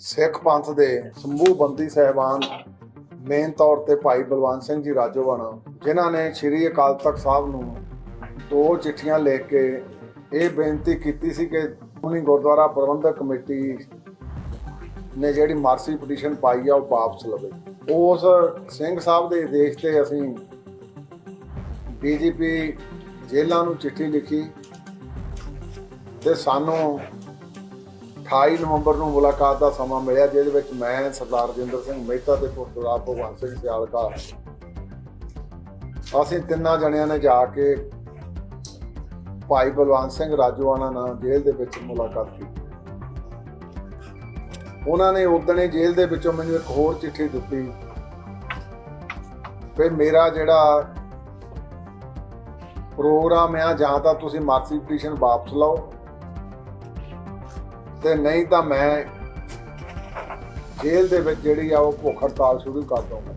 ਸਿੱਖ ਪੰਥ ਦੇ ਸਮੂਹ ਬੰਦੀ ਸਹਿਬਾਨ ਮੇਨ ਤੌਰ ਤੇ ਭਾਈ ਬਲਵੰਤ ਸਿੰਘ ਜੀ ਰਾਜੋਵਾਣਾ ਜਿਨ੍ਹਾਂ ਨੇ ਸ੍ਰੀ ਅਕਾਲ ਤਖਤ ਸਾਹਿਬ ਨੂੰ ਦੋ ਚਿੱਠੀਆਂ ਲਿਖ ਕੇ ਇਹ ਬੇਨਤੀ ਕੀਤੀ ਸੀ ਕਿ ਉਨੀ ਗੁਰਦੁਆਰਾ ਪ੍ਰਬੰਧਕ ਕਮੇਟੀ ਨੇ ਜਿਹੜੀ ਮਾਰਸੀ ਪਟੀਸ਼ਨ ਪਾਈ ਆ, ਉਹ ਵਾਪਸ ਲਵੇ। ਉਸ ਸਿੰਘ ਸਾਹਿਬ ਦੇ ਆਦੇਸ਼ ਤੇ ਅਸੀਂ ਡੀਜੀਪੀ ਜੇਲ੍ਹਾਂ ਨੂੰ ਚਿੱਠੀ ਲਿਖੀ ਤੇ ਸਾਨੂੰ 28 ਨਵੰਬਰ ਨੂੰ ਮੁਲਾਕਾਤ ਦਾ ਸਮਾਂ ਮਿਲਿਆ, ਜਿਹਦੇ ਵਿੱਚ ਮੈਂ, ਸਰਦਾਰ ਰਜਿੰਦਰ ਸਿੰਘ ਮਹਿਤਾ ਤੇ ਗੁਰਦੁਆਰਾ ਭਗਵਾਨ ਸਿੰਘ ਸਿਆਲਕਾ ਅਸੀਂ ਤਿੰਨਾਂ ਜਣਿਆਂ ਨੇ ਜਾ ਕੇ ਭਾਈ ਬਲਵੰਤ ਸਿੰਘ ਰਾਜੋਆਣਾ ਨਾਲ ਜੇਲ੍ਹ ਦੇ ਵਿੱਚ ਮੁਲਾਕਾਤ ਕੀਤੀ। ਉਹਨਾਂ ਨੇ ਉਦਣੇ ਜੇਲ੍ਹ ਦੇ ਵਿੱਚੋਂ ਮੈਨੂੰ ਇੱਕ ਹੋਰ ਚਿੱਠੀ ਦਿੱਤੀ। ਵੀ ਮੇਰਾ ਜਿਹੜਾ ਪ੍ਰੋਗਰਾਮ ਆ, ਜਾਂ ਤਾਂ ਤੁਸੀਂ ਮਾਰਕਸੀ ਪਟੀਸ਼ਨ ਵਾਪਸ ਲਓ ਤੇ ਨਹੀਂ ਤਾਂ ਮੈਂ ਜੇਲ੍ਹ ਦੇ ਵਿੱਚ ਜਿਹੜੀ ਆ ਉਹ ਭੁੱਖ ਹੜਤਾਲ ਸ਼ੁਰੂ ਕਰ ਦਊਂਗਾ।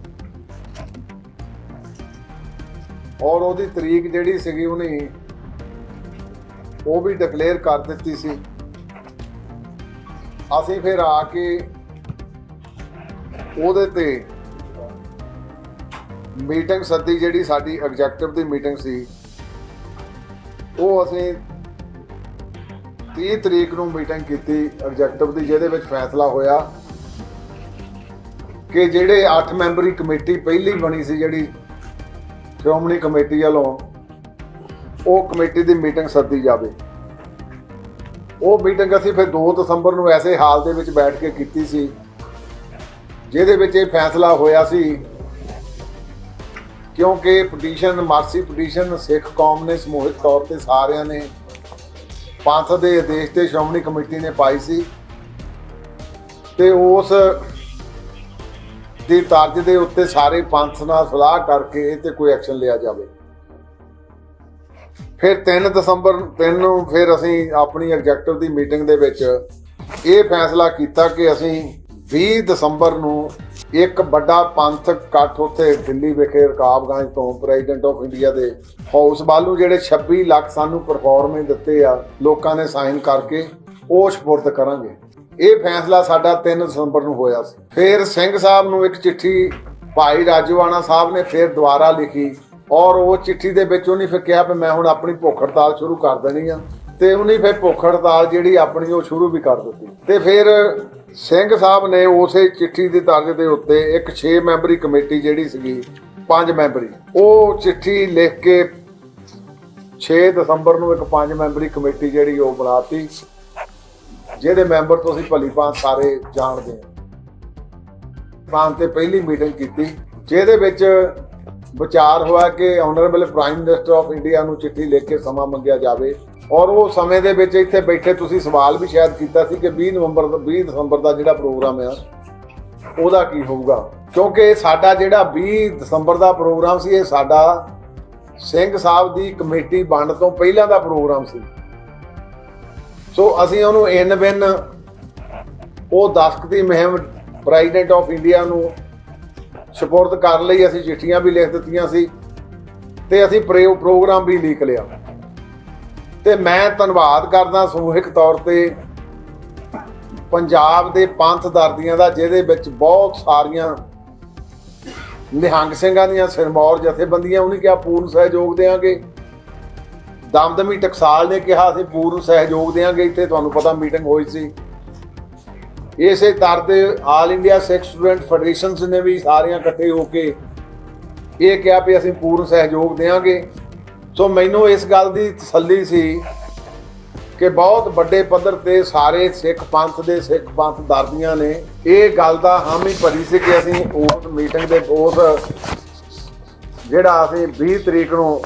ਔਰ ਉਹਦੀ ਤਰੀਕ ਜਿਹੜੀ ਸੀਗੀ ਉਹਨੇ ਉਹ ਵੀ ਡਿਕਲੇਅਰ ਕਰ ਦਿੱਤੀ ਸੀ। ਅਸੀਂ ਫਿਰ ਆ ਕੇ ਉਹਦੇ ਤੇ ਮੀਟਿੰਗ ਸੱਦੀ ਜਿਹੜੀ ਸਾਡੀ ਐਗਜ਼ੈਕਟਿਵ ਦੀ ਮੀਟਿੰਗ ਸੀ, ਉਹ ਅਸੀਂ 30 ਤਰੀਕ ਨੂੰ ਮੀਟਿੰਗ ਕੀਤੀ ਐਗਜ਼ੈਕਟਿਵ ਦੀ, ਜਿਹਦੇ ਵਿੱਚ ਫੈਸਲਾ ਹੋਇਆ ਕਿ ਜਿਹੜੇ 8 ਮੈਂਬਰੀ ਕਮੇਟੀ ਪਹਿਲੀ ਬਣੀ ਸੀ, ਜਿਹੜੀ ਸ਼੍ਰੋਮਣੀ ਕਮੇਟੀ ਵੱਲੋਂ ਉਹ ਕਮੇਟੀ ਦੀ ਮੀਟਿੰਗ ਸੱਦੀ ਜਾਵੇ। ਉਹ ਮੀਟਿੰਗ ਅਸੀਂ ਫਿਰ 2 ਦਸੰਬਰ ਨੂੰ ਐਸੇ ਹਾਲ ਦੇ ਵਿੱਚ ਬੈਠ ਕੇ ਕੀਤੀ ਸੀ, ਜਿਹਦੇ ਵਿੱਚ ਇਹ ਫੈਸਲਾ ਹੋਇਆ ਸੀ ਕਿਉਂਕਿ ਪਟੀਸ਼ਨ ਮਾਰਸੀ ਪਟੀਸ਼ਨ ਸਿੱਖ ਕੌਮ ਨੇ ਸਮੂਹਿਕ ਤੌਰ ਤੇ ਸਾਰਿਆਂ ਨੇ ਪੰਥ ਦੇ ਆਦੇਸ਼ ਤੇ ਸ਼੍ਰੋਮਣੀ ਕਮੇਟੀ ਨੇ ਪਾਈ ਸੀ ਤੇ ਉਸ ਦੀ ਤਰਜ ਦੇ ਉੱਤੇ ਸਾਰੇ ਪੰਥ ਨਾਲ ਸਲਾਹ ਕਰਕੇ ਇਹ ਤੇ ਕੋਈ ਐਕਸ਼ਨ ਲਿਆ ਜਾਵੇ। ਫਿਰ 3 ਦਸੰਬਰ 3 ਨੂੰ ਫਿਰ ਅਸੀਂ ਆਪਣੀ ਐਗਜ਼ੈਕਟਿਵ ਦੀ ਮੀਟਿੰਗ ਦੇ ਵਿੱਚ ਇਹ ਫੈਸਲਾ ਕੀਤਾ ਕਿ ਅਸੀਂ 20 ਦਸੰਬਰ ਨੂੰ ਇੱਕ ਵੱਡਾ ਪੰਥਕ ਇਕੱਠ ਉੱਥੇ ਦਿੱਲੀ ਵਿਖੇ ਰਕਾਬਗੰਜ ਤੋਂ ਪ੍ਰੈਜ਼ੀਡੈਂਟ ਆਫ ਇੰਡੀਆ ਦੇ ਹਾਊਸ ਬਾਲੂ ਜਿਹੜੇ 26 ਲੱਖ ਸਾਨੂੰ ਪਰਫਾਰਮੇ ਦਿੱਤੇ ਆ, ਲੋਕਾਂ ਨੇ ਸਾਈਨ ਕਰਕੇ ਉਹ ਸਪੁਰਦ ਕਰਾਂਗੇ। ਇਹ ਫੈਸਲਾ ਸਾਡਾ 3 ਦਸੰਬਰ ਨੂੰ ਹੋਇਆ ਸੀ। ਫਿਰ ਸਿੰਘ ਸਾਹਿਬ ਨੂੰ ਇੱਕ ਚਿੱਠੀ ਭਾਈ ਰਾਜਵਾਨਾ ਸਾਹਿਬ ਨੇ ਫਿਰ ਦੁਬਾਰਾ ਲਿਖੀ ਔਰ ਉਹ ਚਿੱਠੀ ਦੇ ਵਿੱਚ ਉਹਨੇ ਫਿਰ ਕਿਹਾ ਵੀ ਮੈਂ ਹੁਣ ਆਪਣੀ ਭੁੱਖ ਹੜਤਾਲ ਸ਼ੁਰੂ ਕਰ ਦੇਣੀ ਆ। ਤੇ ਉਹਨੇ ਫਿਰ ਭੁੱਖ ਹੜਤਾਲ ਜਿਹੜੀ ਆਪਣੀ ਉਹ ਸ਼ੁਰੂ ਵੀ ਕਰ ਦਿੱਤੀ। ਤੇ ਫਿਰ ਸਿੰਘ ਸਾਹਿਬ ਨੇ ਉਸੇ ਚਿੱਠੀ ਦੀ ਤਰਜ਼ ਦੇ ਉੱਤੇ ਇੱਕ 6 ਮੈਂਬਰੀ ਕਮੇਟੀ ਜਿਹੜੀ ਸੀਗੀ 5 ਮੈਂਬਰੀ, ਉਹ ਚਿੱਠੀ ਲਿਖ ਕੇ 6 ਦਸੰਬਰ ਨੂੰ ਇੱਕ 5 ਮੈਂਬਰੀ ਕਮੇਟੀ ਜਿਹੜੀ ਉਹ ਬਣਾਤੀ ਜਿਹਦੇ ਮੈਂਬਰ ਤੁਸੀਂ ਭਲੀ ਭਾਂਤ ਸਾਰੇ ਜਾਣਦੇ ਆ ਪਾਂ ਤੇ ਪਹਿਲੀ ਮੀਟਿੰਗ ਕੀਤੀ, ਜਿਹਦੇ ਵਿੱਚ ਵਿਚਾਰ ਹੋਇਆ ਕਿ honourable prime minister of India ਨੂੰ ਚਿੱਠੀ ਲਿਖ ਕੇ ਸਮਾਂ ਮੰਗਿਆ ਜਾਵੇ। ਔਰ ਉਹ ਸਮੇਂ ਦੇ ਵਿੱਚ ਇੱਥੇ ਬੈਠੇ ਤੁਸੀਂ ਸਵਾਲ ਵੀ ਸ਼ਾਇਦ ਕੀਤਾ ਸੀ ਕਿ 20 ਨਵੰਬਰ ਦਾ 20 ਦਸੰਬਰ ਦਾ ਜਿਹੜਾ ਪ੍ਰੋਗਰਾਮ ਆ, ਉਹਦਾ ਕੀ ਹੋਊਗਾ? ਕਿਉਂਕਿ ਸਾਡਾ ਜਿਹੜਾ 20 ਦਸੰਬਰ ਦਾ ਪ੍ਰੋਗਰਾਮ ਸੀ, ਇਹ ਸਾਡਾ ਸਿੰਘ ਸਾਹਿਬ ਦੀ ਕਮੇਟੀ ਵੰਡ ਤੋਂ ਪਹਿਲਾਂ ਦਾ ਪ੍ਰੋਗਰਾਮ ਸੀ। ਸੋ ਅਸੀਂ ਉਹਨੂੰ ਇਨ ਬਿਨ ਉਹ ਦਸਤਖਤ ਦੀ ਮੁਹਿੰਮ ਪ੍ਰੈਜ਼ੀਡੈਂਟ ਆਫ ਇੰਡੀਆ ਨੂੰ ਸਪੁਰਦ ਕਰ ਲਈ ਅਸੀਂ ਚਿੱਠੀਆਂ ਵੀ ਲਿਖ ਦਿੱਤੀਆਂ ਸੀ ਤੇ ਅਸੀਂ ਪ੍ਰੋ- ਪ੍ਰੋਗਰਾਮ ਵੀ ਲਿਖ ਲਿਆ। ਤੇ ਮੈਂ ਧੰਨਵਾਦ ਕਰਦਾ ਸਮੂਹਿਕ ਤੌਰ ਤੇ ਪੰਜਾਬ ਦੇ ਪੰਥ ਦਰਦੀਆਂ ਦਾ, ਜਿਹਦੇ ਵਿੱਚ ਬਹੁਤ ਸਾਰੀਆਂ ਨਿਹੰਗ ਸਿੰਘਾਂ ਦੀਆਂ ਸਿਰਮੌਰ ਜਥੇਬੰਦੀਆਂ, ਉਹਨੇ ਕਿਹਾ ਪੂਰਨ ਸਹਿਯੋਗ ਦੇਵਾਂਗੇ ਦਮਦਮੀ ਟਕਸਾਲ ਨੇ ਕਿਹਾ ਅਸੀਂ ਪੂਰਨ ਸਹਿਯੋਗ ਦੇਵਾਂਗੇ ਇੱਥੇ ਤੁਹਾਨੂੰ ਪਤਾ ਮੀਟਿੰਗ ਹੋਈ ਸੀ। ਇਸੇ ਤਰ ਤੇ ਆਲ ਇੰਡੀਆ ਸਿੱਖ ਸਟੂਡੈਂਟ ਫੈਡਰੇਸ਼ਨਸ ਨੇ ਵੀ ਸਾਰੀਆਂ ਇਕੱਠੇ ਹੋ ਕੇ ਇਹ ਕਿਹਾ ਵੀ ਅਸੀਂ ਪੂਰਨ ਸਹਿਯੋਗ ਦੇਵਾਂਗੇ ਸੋ ਮੈਨੂੰ ਇਸ ਗੱਲ ਦੀ ਤਸੱਲੀ ਸੀ ਕਿ ਬਹੁਤ ਵੱਡੇ ਪੱਧਰ ਤੇ ਸਾਰੇ ਸਿੱਖ ਪੰਥ ਦੇ ਸਿੱਖ ਪੰਥ ਦਰਦੀਆਂ ਨੇ। ਇਹ ਗੱਲ ਦਾ ਹਾਮੀ ਭਰੀ ਸੀ ਕਿ ਅਸੀਂ ਉਸ ਮੀਟਿੰਗ ਦੇ ਉਸ ਜਿਹੜਾ ਅਸੀਂ 20 ਤਰੀਕ ਨੂੰ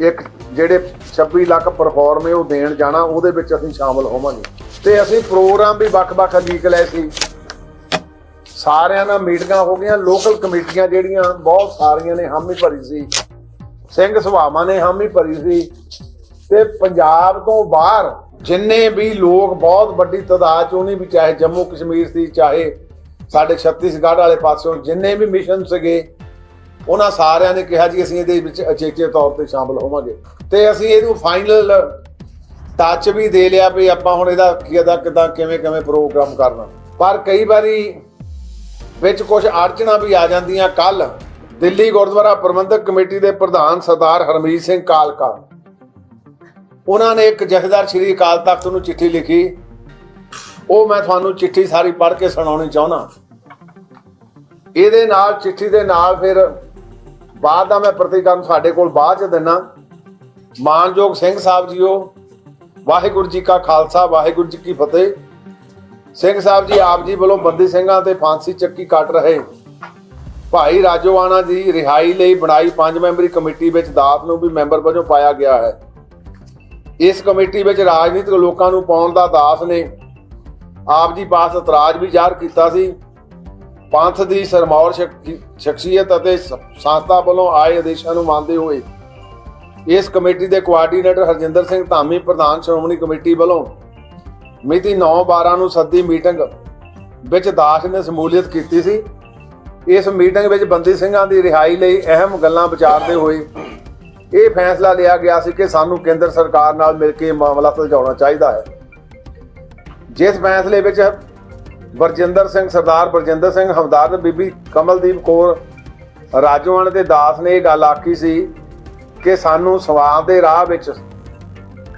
ਇੱਕ ਜਿਹੜੇ 26 ਲੱਖ ਪਰਫਾਰਮੇ ਉਹ ਦੇਣ ਜਾਣਾ, ਉਹਦੇ ਵਿੱਚ ਅਸੀਂ ਸ਼ਾਮਲ ਹੋਵਾਂਗੇ। ਤੇ ਅਸੀਂ ਪ੍ਰੋਗਰਾਮ ਵੀ ਵੱਖ-ਵੱਖ ਲੀਕ ਲਏ ਸੀ। ਸਾਰਿਆਂ ਨਾਲ ਮੀਟਿੰਗਾਂ ਹੋ ਗਈਆਂ, ਲੋਕਲ ਕਮੇਟੀਆਂ ਜਿਹੜੀਆਂ ਬਹੁਤ ਸਾਰੀਆਂ ਨੇ, ਹਾਮੀ ਭਰੀ ਸੀ। ਸਿੰਘ ਸੁਭਾਵਾਂ ਨੇ ਹਾਮੀ ਭਰੀ ਸੀ ਤੇ ਪੰਜਾਬ ਤੋਂ ਬਾਹਰ ਜਿੰਨੇ ਵੀ ਲੋਕ ਬਹੁਤ ਵੱਡੀ ਤਾਦਾਦ ਚ, ਉਹਨੇ ਵੀ ਚਾਹੇ ਜੰਮੂ ਕਸ਼ਮੀਰ ਸੀ, ਚਾਹੇ ਸਾਡੇ ਛੱਤੀਸਗੜ੍ਹ ਵਾਲੇ ਪਾਸਿਓਂ ਜਿੰਨੇ ਵੀ ਮਿਸ਼ਨ ਸੀਗੇ, ਉਹਨਾਂ ਸਾਰਿਆਂ ਨੇ ਕਿਹਾ ਜੀ ਅਸੀਂ ਇਹਦੇ ਵਿੱਚ ਅਚੇਚੇ ਤੌਰ ਤੇ ਸ਼ਾਮਲ ਹੋਵਾਂਗੇ। ਤੇ ਅਸੀਂ ਇਹਨੂੰ ਫਾਈਨਲ ਟੱਚ ਵੀ ਦੇ ਲਿਆ ਵੀ ਆਪਾਂ ਹੁਣ ਇਹਦਾ ਕਿਹਦਾ ਕਿਦਾਂ ਕਿਵੇਂ ਕਿਵੇਂ ਪ੍ਰੋਗਰਾਮ ਕਰਨਾ। ਪਰ ਕਈ ਵਾਰੀ ਵਿੱਚ ਕੁਝ ਅੜਚਣਾ ਵੀ ਆ ਜਾਂਦੀਆਂ ਕੱਲ ਦਿੱਲੀ ਗੁਰਦੁਆਰਾ ਪ੍ਰਬੰਧਕ ਕਮੇਟੀ ਦੇ ਪ੍ਰਧਾਨ ਸਰਦਾਰ ਹਰਮੀਤ ਸਿੰਘ ਕਾਲਕਾ। ਉਹਨਾਂ ਨੇ ਇੱਕ ਜਥੇਦਾਰ ਸ਼੍ਰੀ ਅਕਾਲ ਤਖਤ ਨੂੰ ਚਿੱਠੀ ਲਿਖੀ। ਉਹ ਮੈਂ ਤੁਹਾਨੂੰ ਚਿੱਠੀ ਸਾਰੀ ਪੜ੍ਹ ਕੇ ਸੁਣਾਉਣੀ ਚਾਹੁੰਦਾ। ਇਹਦੇ ਨਾਲ, ਚਿੱਠੀ ਦੇ ਨਾਲ ਫਿਰ ਬਾਅਦ ਦਾ ਮੈਂ ਪ੍ਰਤੀਕਰਮ ਸਾਡੇ ਕੋਲ ਬਾਅਦ ਚ ਦਿਨਾ। ਮਾਨਯੋਗ ਸਿੰਘ ਸਾਹਿਬ ਜੀਓ, ਵਾਹਿਗੁਰੂ ਜੀ ਕਾ ਖਾਲਸਾ, ਵਾਹਿਗੁਰੂ ਜੀ ਕੀ ਫਤਿਹ। ਸਿੰਘ ਸਾਹਿਬ ਜੀ ਆਪ ਜੀ ਵੱਲੋਂ ਬੰਦੀ ਸਿੰਘਾਂ ਤੇ ਫਾਂਸੀ ਚੱਕੀ ਕੱਟ ਰਹੇ। ਭਾਈ ਰਾਜੋਆਣਾ ਦੀ ਰਿਹਾਈ ਲਈ ਬਣਾਈ ਪੰਜ ਮੈਂਬਰੀ ਕਮੇਟੀ ਵਿੱਚ ਦਾਤ ਨੂੰ ਵੀ ਮੈਂਬਰ ਵਜੋਂ ਪਾਇਆ ਗਿਆ ਹੈ। ਇਸ ਕਮੇਟੀ ਵਿੱਚ ਰਾਜਨੀਤਿਕ ਲੋਕਾਂ ਨੂੰ ਪਾਉਣ ਦਾ ਦਾਸ ਨੇ ਆਪ ਜੀ ਪਾਸ ਇਤਰਾਜ਼ ਵੀ ਜ਼ਾਹਰ ਕੀਤਾ ਸੀ। ਪੰਥ ਦੀ ਸਰਮੌਰ ਸ਼ਖਸੀਅਤ ਅਤੇ ਸ- ਸੰਸਥਾ ਵੱਲੋਂ ਆਏ ਆਦੇਸ਼ਾਂ ਨੂੰ ਮੰਨਦੇ ਹੋਏ ਇਸ ਕਮੇਟੀ ਦੇ ਕੋਆਰਡੀਨੇਟਰ ਹਰਜਿੰਦਰ ਸਿੰਘ ਧਾਮੀ, ਪ੍ਰਧਾਨ ਸ਼੍ਰੋਮਣੀ ਕਮੇਟੀ ਵੱਲੋਂ ਮਿਤੀ 9/12 ਨੂੰ ਸੱਦੀ ਮੀਟਿੰਗ ਵਿੱਚ ਦਾਸ ਨੇ ਸਮੂਲੀਅਤ ਕੀਤੀ ਸੀ। ਇਸ ਮੀਟਿੰਗ ਵਿੱਚ ਬੰਦੀ ਸਿੰਘਾਂ ਦੀ ਰਿਹਾਈ ਲਈ ਅਹਿਮ ਗੱਲਾਂ ਵਿਚਾਰਦੇ ਹੋਏ ਇਹ ਫੈਸਲਾ ਲਿਆ ਗਿਆ ਸੀ ਕਿ ਸਾਨੂੰ ਕੇਂਦਰ ਸਰਕਾਰ ਨਾਲ ਮਿਲ ਕੇ ਮਾਮਲਾ ਸੁਲਝਾਉਣਾ ਚਾਹੀਦਾ ਹੈ। ਜਿਸ ਫੈਸਲੇ ਵਿੱਚ ਵਰਜਿੰਦਰ ਸਿੰਘ, ਸਰਦਾਰ ਵਰਜਿੰਦਰ ਸਿੰਘ ਹਮਦਾਰ ਬੀਬੀ ਕਮਲਦੀਪ ਕੌਰ ਰਾਜੋਆਣ ਦੇ ਦਾਸ ਨੇ ਇਹ ਗੱਲ ਆਖੀ ਸੀ ਕਿ ਸਾਨੂੰ ਸਵਾਦ ਦੇ ਰਾਹ ਵਿੱਚ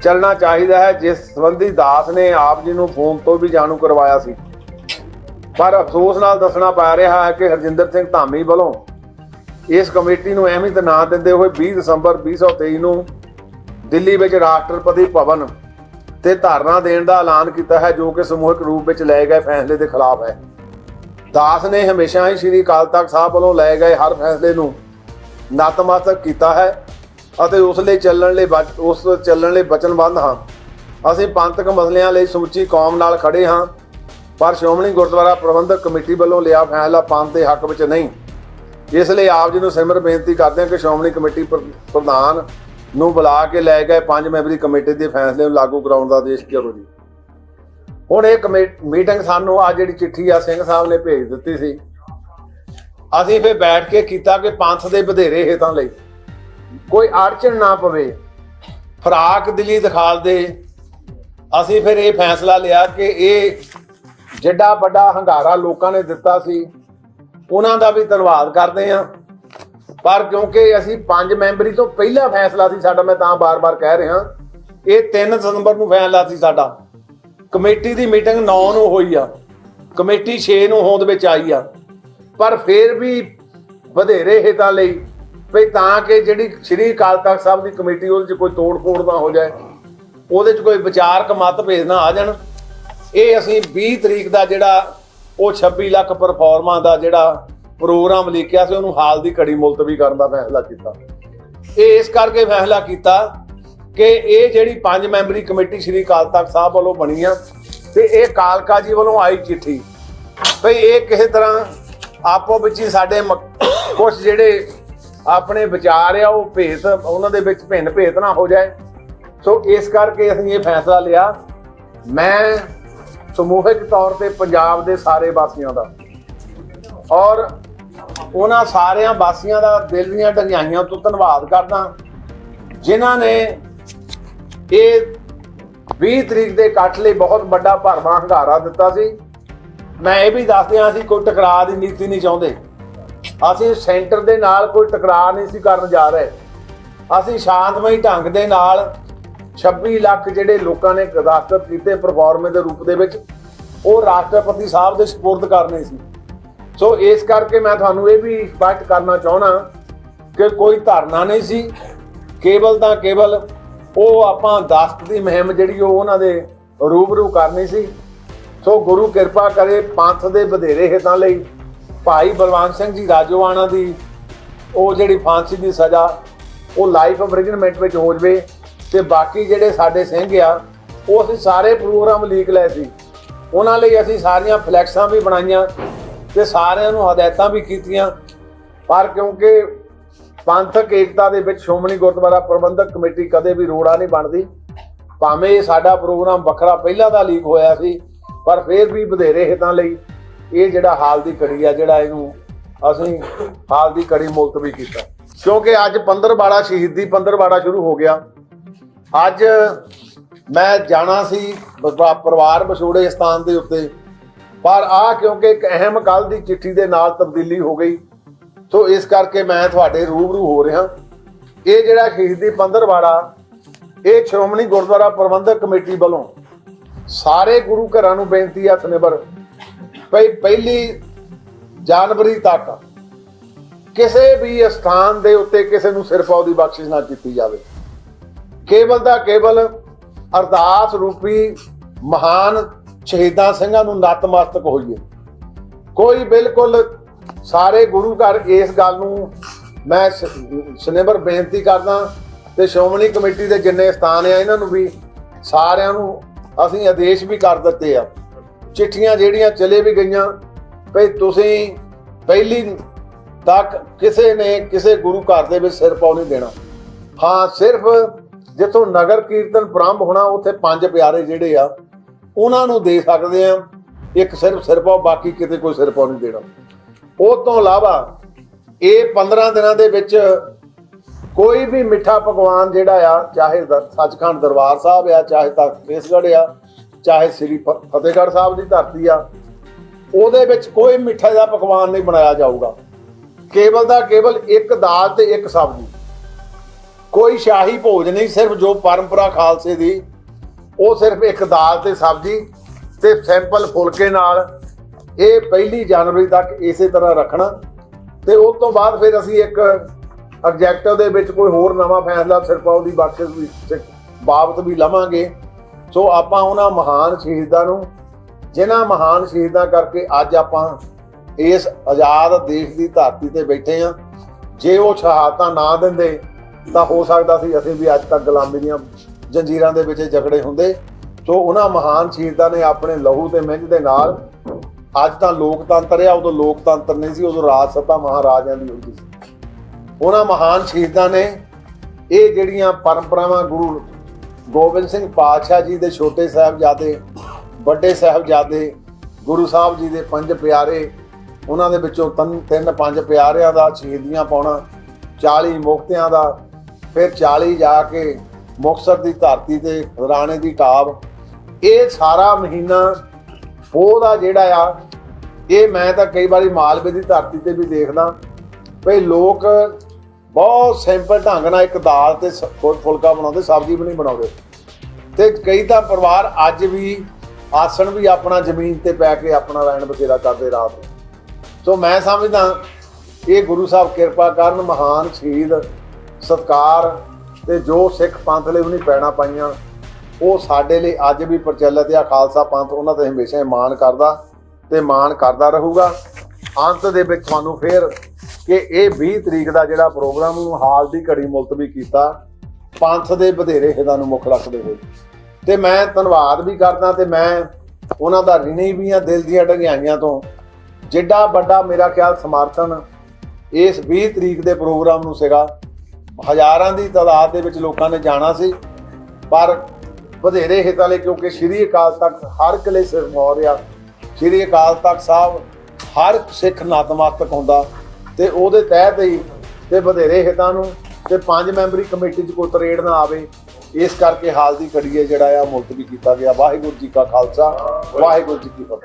ਚੱਲਣਾ ਚਾਹੀਦਾ ਹੈ, ਜਿਸ ਸੰਬੰਧੀ ਦਾਸ ਨੇ ਆਪ ਜੀ ਨੂੰ ਫੋਨ ਤੋਂ ਵੀ ਜਾਣੂ ਕਰਵਾਇਆ ਸੀ। ਪਰ ਅਫਸੋਸ ਨਾਲ ਦੱਸਣਾ ਪੈ ਰਿਹਾ ਹੈ ਕਿ ਹਰਜਿੰਦਰ ਸਿੰਘ ਧਾਮੀ ਵੱਲੋਂ ਇਸ ਕਮੇਟੀ ਨੂੰ ਅਹਿਮੀਅਤ ਨਾ ਦਿੰਦੇ ਹੋਏ 20 ਦਸੰਬਰ 2023 ਨੂੰ ਦਿੱਲੀ ਵਿੱਚ ਰਾਸ਼ਟਰਪਤੀ ਭਵਨ ਤੇ ਧਾਰਨਾ ਦੇਣ ਦਾ ਐਲਾਨ ਕੀਤਾ ਹੈ, ਜੋ ਕਿ ਸਮੂਹਿਕ ਰੂਪ ਵਿੱਚ ਲਏ ਗਏ ਫੈਸਲੇ ਦੇ ਖਿਲਾਫ ਹੈ। ਦਾਸ ਨੇ ਹਮੇਸ਼ਾ ਹੀ ਸ੍ਰੀ ਅਕਾਲ ਤਖਤ ਸਾਹਿਬ ਵੱਲੋਂ ਲਏ ਗਏ ਹਰ ਫੈਸਲੇ ਨੂੰ ਨਤਮਸਤਕ ਕੀਤਾ ਹੈ ਅਤੇ ਉਸ ਲਈ ਚੱਲਣ ਲਈ ਬਚ- ਉਸ ਚੱਲਣ ਲਈ ਵਚਨਬੱਧ ਹਾਂ। ਅਸੀਂ ਪੰਥਕ ਮਸਲਿਆਂ ਲਈ ਸਮੁੱਚੀ ਕੌਮ ਨਾਲ ਖੜੇ ਹਾਂ। ਪਰ ਸ਼੍ਰੋਮਣੀ ਗੁਰਦੁਆਰਾ ਪ੍ਰਬੰਧਕ ਕਮੇਟੀ ਵੱਲੋਂ ਲਿਆ ਫੈਸਲਾ ਪੰਥ ਦੇ ਹੱਕ ਵਿੱਚ ਨਹੀਂ। ਇਸ ਲਈ ਆਪ ਜੀ ਨੂੰ ਸਿਮਰ ਬੇਨਤੀ ਕਰਦੇ ਹਾਂ ਕਿ ਸ਼੍ਰੋਮਣੀ ਕਮੇਟੀ ਪ੍ਰ- ਪ੍ਰਧਾਨ ਨੂੰ ਬੁਲਾ ਕੇ ਲੈ ਗਏ ਪੰਜ ਮੈਂਬਰੀ ਕਮੇਟੀ ਦੇ ਫੈਸਲੇ ਨੂੰ ਲਾਗੂ ਕਰਾਉਣ ਦਾ ਆਦੇਸ਼ ਕਰੋ ਜੀ ਹੁਣ ਇਹ ਕਮੇ- ਮੀਟਿੰਗ ਸਾਨੂੰ ਆ ਜਿਹੜੀ ਚਿੱਠੀ ਆ ਸਿੰਘ ਸਾਹਿਬ ਨੇ ਭੇਜ ਦਿੱਤੀ ਸੀ। ਅਸੀਂ ਫਿਰ ਬੈਠ ਕੇ ਕੀਤਾ ਕਿ ਪੰਥ ਦੇ ਵਧੇਰੇ ਹਿੱਤਾਂ ਲਈ। ਕੋਈ ਅੜਚਣ ਨਾ ਪਵੇ। ਫਰਾਕ ਦਿਲੀ ਦਿਖਾਲ ਦੇ। ਅਸੀਂ ਫਿਰ ਇਹ ਫੈਸਲਾ ਲਿਆ ਕਿ ਇਹ ਜਿੱਡਾ ਵੱਡਾ ਹੰਗਾਰਾ ਲੋਕਾਂ ਨੇ ਦਿੱਤਾ ਸੀ, ਉਹਨਾਂ ਦਾ ਵੀ ਧੰਨਵਾਦ ਕਰਦੇ ਹਾਂ। ਪਰ ਕਿਉਂਕਿ ਅਸੀਂ ਪੰਜ ਮੈਂਬਰੀ ਤੋਂ ਪਹਿਲਾ ਫੈਸਲਾ ਸੀ ਸਾਡਾ, ਮੈਂ ਤਾਂ ਬਾਰ-ਬਾਰ ਕਹਿ ਰਿਹਾ। ਇਹ 3 ਦਸੰਬਰ ਨੂੰ ਫੈਸਲਾ ਸੀ ਸਾਡਾ। ਕਮੇਟੀ ਦੀ ਮੀਟਿੰਗ 9 ਨੂੰ ਹੋਈ ਆ। ਕਮੇਟੀ 6 ਨੂੰ ਹੋਂਦ ਵਿੱਚ ਆਈ ਆ। ਪਰ ਫਿਰ ਵੀ ਵਧੇਰੇ ਹਿੱਤਾਂ ਲਈ, ਵੀ ਤਾਂ ਕਿ ਜਿਹੜੀ ਸ੍ਰੀ ਅਕਾਲ ਤਖਤ ਸਾਹਿਬ ਦੀ ਕਮੇਟੀ, ਉਹਦੇ 'ਚ ਕੋਈ ਤੋੜ-ਫੋੜ ਨਾ ਹੋ ਜਾਏ। ਉਹਦੇ 'ਚ ਕੋਈ ਵਿਚਾਰਕ ਮਤਭੇਦ ਨਾ ਆ ਜਾਣ। ਇਹ ਅਸੀਂ 20 ਤਰੀਕ ਦਾ ਜਿਹੜਾ ਉਹ 26 ਲੱਖ ਪਰਫਾਰਮਾਂ ਦਾ ਜਿਹੜਾ ਪ੍ਰੋਗਰਾਮ ਲਿਖਿਆ ਸੀ, ਉਹਨੂੰ ਹਾਲ ਦੀ ਘੜੀ ਮੁਲਤਵੀ ਕਰਨ ਦਾ ਫੈਸਲਾ ਕੀਤਾ। ਇਹ ਇਸ ਕਰਕੇ ਫੈਸਲਾ ਕੀਤਾ ਕਿ ਇਹ ਜਿਹੜੀ ਪੰਜ ਮੈਂਬਰੀ ਕਮੇਟੀ ਸ੍ਰੀ ਅਕਾਲ ਤਖਤ ਸਾਹਿਬ ਵੱਲੋਂ ਬਣੀ ਆ ਤੇ ਇਹ ਕਾਲਕਾ ਜੀ ਵੱਲੋਂ ਆਈ ਚਿੱਠੀ। ਭਈ ਇਹ ਕਿਸੇ ਤਰ੍ਹਾਂ ਆਪੋ ਵਿੱਚ ਹੀ ਸਾਡੇ ਕੁਝ ਜਿਹੜੇ ਆਪਣੇ ਵਿਚਾਰ ਆ, ਉਹ ਭੇਤ, ਉਹਨਾਂ ਦੇ ਵਿੱਚ ਭਿੰਨ ਭੇਤ ਨਾ ਹੋ ਜਾਏ। ਸੋ ਇਸ ਕਰਕੇ ਅਸੀਂ ਇਹ ਫੈਸਲਾ ਲਿਆ। ਮੈਂ ਸਮੂਹਿਕ ਤੌਰ ਤੇ ਪੰਜਾਬ ਦੇ ਸਾਰੇ ਵਾਸੀਆਂ ਦਾ। ਔਰ ਉਹਨਾਂ ਸਾਰਿਆਂ ਵਾਸੀਆਂ ਦਾ ਦਿਲ ਦੀਆਂ ਡੰਗਾਈਆਂ ਤੋਂ ਧੰਨਵਾਦ ਕਰਦਾ ਜਿਨ੍ਹਾਂ ਨੇ ਇਹ 20 ਤਰੀਕ ਦੇ ਇਕੱਠ ਲਈ ਬਹੁਤ ਵੱਡਾ ਭਰਵਾਂ ਹੰਗਾਰਾ ਦਿੱਤਾ ਸੀ। ਮੈਂ ਇਹ ਵੀ ਦੱਸਦਿਆਂ ਅਸੀਂ ਕੋਈ ਟਕਰਾਅ ਦੀ ਨੀਤੀ ਨਹੀਂ ਚਾਹੁੰਦੇ। ਅਸੀਂ ਸੈਂਟਰ ਦੇ ਨਾਲ ਕੋਈ ਟਕਰਾਅ ਨਹੀਂ ਸੀ ਕਰਨ ਜਾ ਰਹੇ। ਅਸੀਂ ਸ਼ਾਂਤਮਈ ਢੰਗ ਦੇ ਨਾਲ 26 ਲੱਖ ਜਿਹੜੇ ਲੋਕਾਂ ਨੇ ਰਾਸ਼ਟਰ ਕੀਤੇ ਪਰਫਾਰਮੇ ਦੇ ਰੂਪ ਦੇ ਵਿੱਚ, ਉਹ ਰਾਸ਼ਟਰਪਤੀ ਸਾਹਿਬ ਦੇ ਸਪੁਰਦ ਕਰਨੇ ਸੀ। ਸੋ ਇਸ ਕਰਕੇ ਮੈਂ ਤੁਹਾਨੂੰ ਇਹ ਵੀ ਸਪਸ਼ਟ ਕਰਨਾ ਚਾਹਣਾ ਕਿ ਕੋਈ ਧਰਨਾ ਨਹੀਂ ਸੀ। ਕੇਵਲ ਤਾਂ ਕੇਵਲ ਉਹ ਆਪਾਂ ਦਾਸਤ ਦੀ ਮੁਹਿੰਮ ਜਿਹੜੀ ਉਹ ਉਹਨਾਂ ਦੇ ਰੂਬਰੂ ਕਰਨੀ ਸੀ। ਸੋ ਗੁਰੂ ਕਿਰਪਾ ਕਰੇ ਪੰਥ ਦੇ ਵਧੇਰੇ ਹਿੱਤਾਂ ਲਈ। ਭਾਈ ਬਲਵੰਤ ਸਿੰਘ ਜੀ ਰਾਜੋਆਣਾ ਦੀ ਉਹ ਜਿਹੜੀ ਫਾਂਸੀ ਦੀ ਸਜ਼ਾ, ਉਹ ਲਾਈਫ ਇੰਪ੍ਰਿਜ਼ਨਮੈਂਟ ਵਿੱਚ ਹੋ ਜਵੇ। ਤੇ ਬਾਕੀ ਜਿਹੜੇ ਸਾਡੇ ਸਿੰਘ ਆ, ਉਹ ਅਸੀਂ ਸਾਰੇ ਪ੍ਰੋਗਰਾਮ ਲੀਕ ਲਏ ਸੀ। ਉਹਨਾਂ ਲਈ ਅਸੀਂ ਸਾਰੀਆਂ ਫਲੈਕਸਾਂ ਵੀ ਬਣਾਈਆਂ ਤੇ ਸਾਰਿਆਂ ਨੂੰ ਹਦਾਇਤਾਂ ਵੀ ਕੀਤੀਆਂ। ਪਰ ਕਿਉਂਕਿ ਪੰਥਕ ਏਕਤਾ ਦੇ ਵਿੱਚ ਸ਼੍ਰੋਮਣੀ ਗੁਰਦੁਆਰਾ ਪ੍ਰਬੰਧਕ ਕਮੇਟੀ ਕਦੇ ਵੀ ਰੋੜਾ ਨਹੀਂ ਬਣਦੀ। ਭਾਵੇਂ ਇਹ ਸਾਡਾ ਪ੍ਰੋਗਰਾਮ ਵੱਖਰਾ ਪਹਿਲਾਂ ਦਾ ਲੀਕ ਹੋਇਆ ਸੀ, ਪਰ ਫਿਰ ਵੀ ਵਧੇਰੇ ਹਿੱਤਾਂ ਲਈ ਇਹ ਜਿਹੜਾ ਹਾਲ ਦੀ ਘੜੀ ਆ, ਜਿਹੜਾ ਇਹਨੂੰ ਅਸੀਂ ਹਾਲ ਦੀ ਘੜੀ ਮੁਲਤਵੀ ਕੀਤਾ। ਕਿਉਂਕਿ ਅੱਜ ਪੰਦਰਵਾੜਾ ਸ਼ਹੀਦੀ ਪੰਦਰਵਾੜਾ ਸ਼ੁਰੂ ਹੋ ਗਿਆ। ਅੱਜ ਮੈਂ ਜਾਣਾ ਸੀ ਪਰਿਵਾਰ ਵਿਛੋੜੇ ਸਥਾਨ ਦੇ ਉੱਤੇ। ਪਰ ਆ ਕਿਉਂਕਿ ਇੱਕ ਅਹਿਮ ਗੱਲ ਦੀ ਚਿੱਠੀ ਦੇ ਨਾਲ ਤਬਦੀਲੀ ਹੋ ਗਈ ਸੋ ਇਸ ਕਰਕੇ ਮੈਂ ਤੁਹਾਡੇ ਰੂਬਰੂ ਹੋ ਰਿਹਾ। ਇਹ ਜਿਹੜਾ ਸ਼ਹੀਦੀ ਪੰਦਰਵਾੜਾ, ਇਹ ਸ਼੍ਰੋਮਣੀ ਗੁਰਦੁਆਰਾ ਪ੍ਰਬੰਧਕ ਕਮੇਟੀ ਵੱਲੋਂ ਸਾਰੇ ਗੁਰੂ ਘਰਾਂ ਨੂੰ ਬੇਨਤੀ ਆ ਸਨੇਬਰ ਭਈ ਪਹਿਲੀ ਜਨਵਰੀ ਤੱਕ ਕਿਸੇ ਵੀ ਸਥਾਨ ਦੇ ਉੱਤੇ ਕਿਸੇ ਨੂੰ ਸਿਰਫਾਉ ਦੀ ਬਖਸ਼ਿਸ਼ ਨਾ ਕੀਤੀ ਜਾਵੇ। ਕੇਵਲ ਦਾ ਕੇਵਲ ਅਰਦਾਸ ਰੂਪੀ ਮਹਾਨ ਸ਼ਹੀਦਾਂ ਸਿੰਘਾਂ ਨੂੰ ਨਤਮਸਤਕ ਹੋਈਏ। ਕੋਈ ਬਿਲਕੁਲ ਸਾਰੇ ਗੁਰੂ ਘਰ ਇਸ ਗੱਲ ਨੂੰ ਮੈਂ ਸਨੇਬਰ ਬੇਨਤੀ ਕਰਦਾ ਤੇ ਸ਼੍ਰੋਮਣੀ ਕਮੇਟੀ ਦੇ ਜਿੰਨੇ ਸਥਾਨ ਆ, ਇਹਨਾਂ ਨੂੰ ਵੀ ਸਾਰਿਆਂ ਨੂੰ ਅਸੀਂ ਆਦੇਸ਼ ਵੀ ਕਰ ਦਿੱਤੇ ਆ। ਚਿੱਠੀਆਂ ਜਿਹੜੀਆਂ ਚਲੇ ਵੀ ਗਈਆਂ, ਭਈ ਤੁਸੀਂ ਪਹਿਲੀ ਤੱਕ ਕਿਸੇ ਨੇ ਕਿਸੇ ਗੁਰੂ ਘਰ ਦੇ ਵਿੱਚ ਸਿਰ ਪਾਉ ਨਹੀਂ ਦੇਣਾ। ਹਾਂ, ਸਿਰਫ ਜਿੱਥੋਂ ਨਗਰ ਕੀਰਤਨ ਪ੍ਰਾਰੰਭ ਹੋਣਾ, ਉੱਥੇ ਪੰਜ ਪਿਆਰੇ ਜਿਹੜੇ ਆ, ਉਹਨਾਂ ਨੂੰ ਦੇ ਸਕਦੇ ਆ। ਇੱਕ ਸਿਰਫ ਸਿਰ ਪਾਉ ਬਾਕੀ ਕਿਤੇ ਕੋਈ ਸਿਰ ਪਾਉ ਨਹੀਂ ਦੇਣਾ। ਉਹ ਤੋਂ ਇਲਾਵਾ ਇਹ 15 ਦਿਨਾਂ ਦੇ ਵਿੱਚ ਕੋਈ ਵੀ ਮਿੱਠਾ ਪਕਵਾਨ ਜਿਹੜਾ ਆ, ਚਾਹੇ ਸੱਚਖੰਡ ਦਰਬਾਰ ਸਾਹਿਬ ਆ, ਚਾਹੇ ਤਖਤ ਕੇਸਗੜ੍ਹ ਆ, ਚਾਹੇ ਸ੍ਰੀ ਫ- ਫਤਿਹਗੜ੍ਹ ਸਾਹਿਬ ਦੀ ਧਰਤੀ ਆ, ਉਹਦੇ ਵਿੱਚ ਕੋਈ ਮਿੱਠਾ ਦਾ ਪਕਵਾਨ ਨਹੀਂ ਬਣਾਇਆ ਜਾਊਗਾ। ਕੇਵਲ ਦਾ ਕੇਵਲ ਇੱਕ ਦਾਲ ਤੇ ਇੱਕ ਸਬਜ਼ੀ। ਕੋਈ ਸ਼ਾਹੀ ਭੋਜ ਨਹੀਂ, ਸਿਰਫ ਜੋ ਪਰੰਪਰਾ ਖਾਲਸੇ ਦੀ, ਉਹ ਸਿਰਫ ਇੱਕ ਦਾਲ ਤੇ ਸਬਜ਼ੀ ਤੇ ਸਿੰਪਲ ਫੁਲਕੇ ਨਾਲ ਇਹ ਪਹਿਲੀ ਜਨਵਰੀ ਤੱਕ ਇਸੇ ਤਰ੍ਹਾਂ ਰੱਖਣਾ। ਤੇ ਉਸ ਤੋਂ ਬਾਅਦ ਫਿਰ ਅਸੀਂ ਇੱਕ ਆਬਜੈਕਟਿਵ ਦੇ ਵਿੱਚ ਕੋਈ ਹੋਰ ਨਵਾਂ ਫੈਸਲਾ ਸਿਰਪਾਉ ਦੀ ਬਖਸ਼ਿਸ਼ ਵੀ ਬਾਬਤ ਵੀ ਲਵਾਂਗੇ। ਸੋ ਆਪਾਂ ਉਹਨਾਂ ਮਹਾਨ ਸ਼ਹੀਦਾਂ ਨੂੰ, ਜਿਨ੍ਹਾਂ ਮਹਾਨ ਸ਼ਹੀਦਾਂ ਕਰਕੇ ਅੱਜ ਆਪਾਂ ਇਸ ਆਜ਼ਾਦ ਦੇਸ਼ ਦੀ ਧਰਤੀ ਤੇ ਬੈਠੇ ਆ ਜੇ ਉਹ ਸ਼ਹਾਦਤਾਂ ਨਾ ਦਿੰਦੇ ਤਾਂ ਹੋ ਸਕਦਾ ਸੀ ਅਸੀਂ ਵੀ ਅੱਜ ਤੱਕ ਗੁਲਾਮੀ ਦੀਆਂ ਜੰਜੀਰਾਂ ਦੇ ਵਿੱਚ ਜਕੜੇ ਹੁੰਦੇ। ਸੋ ਉਹਨਾਂ ਮਹਾਨ ਸ਼ਹੀਦਾਂ ਨੇ ਆਪਣੇ ਲਹੂ ਤੇ ਮਿੰਜ ਦੇ ਨਾਲ ਅੱਜ ਤਾਂ ਲੋਕਤੰਤਰ ਆ, ਉਦੋਂ ਲੋਕਤੰਤਰ ਨਹੀਂ ਸੀ, ਉਦੋਂ ਰਾਜ ਸੱਤਾ ਮਹਾਰਾਜਿਆਂ ਦੀ ਹੁੰਦੀ ਸੀ। ਉਹਨਾਂ ਮਹਾਨ ਸ਼ਹੀਦਾਂ ਨੇ ਇਹ ਜਿਹੜੀਆਂ ਪਰੰਪਰਾਵਾਂ ਗੁਰੂ ਗੋਬਿੰਦ ਸਿੰਘ ਪਾਤਸ਼ਾਹ ਜੀ ਦੇ ਛੋਟੇ ਸਾਹਿਬਜ਼ਾਦੇ, ਵੱਡੇ ਸਾਹਿਬਜ਼ਾਦੇ, ਗੁਰੂ ਸਾਹਿਬ ਜੀ ਦੇ ਪੰਜ ਪਿਆਰੇ, ਉਹਨਾਂ ਦੇ ਵਿੱਚੋਂ ਤਿੰਨ ਤਿੰਨ ਪੰਜ ਪਿਆਰਿਆਂ ਦਾ ਸ਼ਹੀਦੀਆਂ ਪਾਉਣਾ 40 ਮੁਕਤਿਆਂ ਦਾ ਫਿਰ 40 ਜਾ ਕੇ ਮੁਕਤਸਰ ਦੀ ਧਰਤੀ ਤੇ ਰਾਣੇ ਦੀ ਢਾਬ ਇਹ ਸਾਰਾ ਮਹੀਨਾ ਉਹਦਾ ਜਿਹੜਾ ਆ, ਇਹ ਮੈਂ ਤਾਂ ਕਈ ਵਾਰੀ ਮਾਲਵੇ ਦੀ ਧਰਤੀ ਤੇ ਵੀ ਦੇਖਦਾ ਭਈ ਲੋਕ ਬਹੁਤ ਸਿੰਪਲ ਢੰਗ ਨਾਲ ਇੱਕ ਦਾਲ ਤੇ ਸ- ਫੁਲ- ਫੁਲਕਾ ਬਣਾਉਂਦੇ, ਸਬਜ਼ੀ ਵੀ ਨਹੀਂ ਬਣਾਉਂਦੇ। ਤੇ ਕਈ ਤਾਂ ਪਰਿਵਾਰ ਅੱਜ ਵੀ ਆਸਣ ਵੀ ਆਪਣਾ ਜ਼ਮੀਨ ਤੇ ਪੈ ਕੇ ਆਪਣਾ ਰਹਿਣ ਬਸੇਰਾ ਕਰਦੇ ਰਾਤ ਨੂੰ। ਸੋ ਮੈਂ ਸਮਝਦਾ, ਇਹ ਗੁਰੂ ਸਾਹਿਬ ਕਿਰਪਾ ਕਰਨ ਮਹਾਨ ਸ਼ਹੀਦ ਸਤਕਾਰ ਤੇ ਜੋ ਸਿੱਖ ਪੰਥ ਲਈ ਉਹਨੇ ਪੈਣਾ ਪਾਈਆਂ, ਉਹ ਸਾਡੇ ਲਈ ਅੱਜ ਵੀ ਪ੍ਰਚਲਿਤ ਆ। ਖਾਲਸਾ ਪੰਥ ਉਹਨਾਂ ਤੇ ਹਮੇਸ਼ਾ ਮਾਣ ਕਰਦਾ ਤੇ ਮਾਣ ਕਰਦਾ ਰਹੂਗਾ। ਅੰਤ ਦੇ ਵਿੱਚ ਤੁਹਾਨੂੰ ਫੇਰ ਕਿ ਇਹ 20 ਤਰੀਕ ਦਾ ਜਿਹੜਾ ਪ੍ਰੋਗਰਾਮ ਨੂੰ ਹਾਲ ਦੀ ਘੜੀ ਮੁਲਤਵੀ ਕੀਤਾ, ਪੰਥ ਦੇ ਵਧੇਰੇ ਹਿੱਤਾਂ ਨੂੰ ਮੁੱਖ ਰੱਖਦੇ ਹੋਏ। ਤੇ ਮੈਂ ਧੰਨਵਾਦ ਵੀ ਕਰਦਾ ਤੇ ਮੈਂ ਉਹਨਾਂ ਦਾ ਰਿਣੀ ਵੀ ਆ, ਦਿਲ ਦੀਆਂ ਡੰਗਿਆਈਆਂ ਤੋਂ। ਜਿੱਡਾ ਵੱਡਾ ਮੇਰਾ ਖਿਆਲ ਸਮਰਥਨ ਇਸ 20 ਤਰੀਕ ਦੇ ਪ੍ਰੋਗਰਾਮ ਨੂੰ ਸੀਗਾ। ਹਜ਼ਾਰਾਂ ਦੀ ਤਾਦਾਦ ਦੇ ਵਿੱਚ ਲੋਕਾਂ ਨੇ ਜਾਣਾ ਸੀ, ਪਰ ਵਧੇਰੇ ਹਿੱਤਾਂ ਲਈ ਕਿਉਂਕਿ ਸ਼੍ਰੀ ਅਕਾਲ ਤਖਤ ਹਰ ਕਿਲੇ ਸਿਰ ਮੌਰਿਆ ਸ਼੍ਰੀ ਅਕਾਲ ਤਖਤ ਸਾਹਿਬ ਹਰ ਸਿੱਖ ਨਤਮਸਤਕ ਹੁੰਦਾ ਤੇ ਉਹਦੇ ਤਹਿਤ ਹੀ ਤੇ ਵਧੇਰੇ ਹਿੱਤਾਂ ਨੂੰ ਤੇ ਪੰਜ ਮੈਂਬਰੀ ਕਮੇਟੀ 'ਚ ਕੋਈ ਤਰੇੜ ਨਾ ਆਵੇ, ਇਸ ਕਰਕੇ ਹਾਲ ਦੀ ਘੜੀਏ ਜਿਹੜਾ ਆ ਮੁਲਤਵੀ ਕੀਤਾ ਗਿਆ। ਵਾਹਿਗੁਰੂ ਜੀ ਕਾ ਖਾਲਸਾ, ਵਾਹਿਗੁਰੂ ਜੀ ਕੀ ਫਤਿਹ।